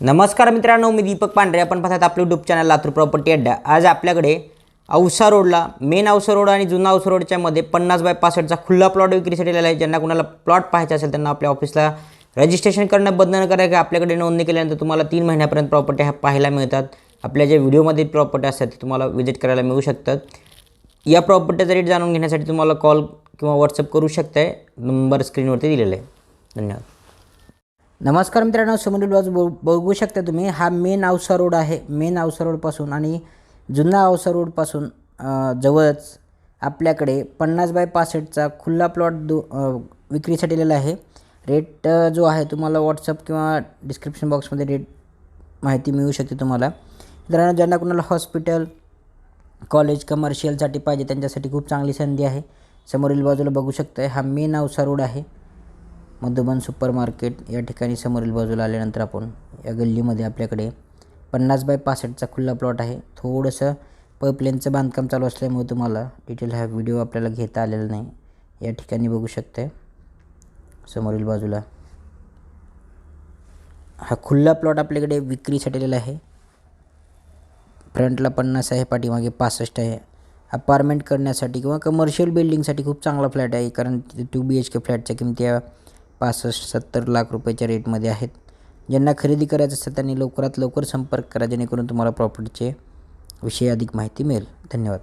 नमस्कार मित्रांनो मी दीपक पांढरे. आपण पाहतात आपलं यूट्यूब चॅनल लातूर प्रॉपर्टी अड्डा. आज आपल्याकडे औसा रोडला मेन औसा रोड आणि जुना औसा रोडच्या मध्ये पन्नास बाय पासष्टचा खुल्ला प्लॉट विक्रीसाठी आलेला आहे. ज्यांना कुणाला प्लॉट पाहायचा असेल त्यांना आपल्या ऑफिसला रजिस्ट्रेशन करणं बंद न आपल्याकडे नोंदणी केल्यानंतर तुम्हाला तीन महिन्यापर्यंत प्रॉपर्टी ह्या पाहायला मिळतात. आपल्या ज्या व्हिडिओमध्ये प्रॉपर्टी असतात ते तुम्हाला व्हिजिट करायला मिळू शकतात. या प्रॉपर्टीचा रेट जाणून घेण्यासाठी तुम्हाला कॉल किंवा व्हॉट्सअप करू शकताय. नंबर स्क्रीनवरती दिलेला आहे. धन्यवाद. नमस्कार मित्रांनो समोरील बाजू बघ बघू शकता तुम्ही हा मेन आवसा रोड आहे. मेन आवसा रोडपासून आणि जुना औसा रोडपासून जवळच आपल्याकडे पन्नास बाय पासष्टचा खुल्ला प्लॉट दो विक्रीसाठी दिलेला आहे. रेट जो आहे तुम्हाला व्हॉट्सअप किंवा डिस्क्रिप्शन बॉक्समध्ये रेट माहिती मिळू शकते तुम्हाला. मित्रांनो ज्यांना कुणाला हॉस्पिटल कॉलेज कमर्शियलसाठी पाहिजे त्यांच्यासाठी खूप चांगली संधी आहे. समोरील बाजूला बघू शकताय हा मेन आवसा रोड आहे. मधुबन सुपर मार्केट या ठिकाणी समोरील बाजूला आल्यानंतर आपण या गल्लीमध्ये आपल्याकडे पन्नास बाय पासष्टचा खुल्ला प्लॉट आहे. थोडंसं पाईपलाईनचं बांधकाम चालू असल्यामुळे तुम्हाला डिटेल हा व्हिडिओ आपल्याला घेता आलेला नाही. या ठिकाणी बघू शकते समोरील बाजूला हा खुल्ला प्लॉट आपल्याकडे विक्रीसाठी आलेला आहे. फ्रंटला पन्नास आहे पाठीमागे पासष्ट आहे. अपार्टमेंट करण्यासाठी किंवा कमर्शियल बिल्डिंगसाठी खूप चांगला फ्लॅट आहे कारण टू बी एच के फ्लॅटच्या किमती पासष्ट सत्तर लाख रुपयाच्या रेटमध्ये आहेत. ज्यांना खरेदी करायचं असेल त्यांनी लवकरात लवकर संपर्क करा जेणेकरून तुम्हाला प्रॉपर्टीचे विषयी अधिक माहिती मिळेल. धन्यवाद.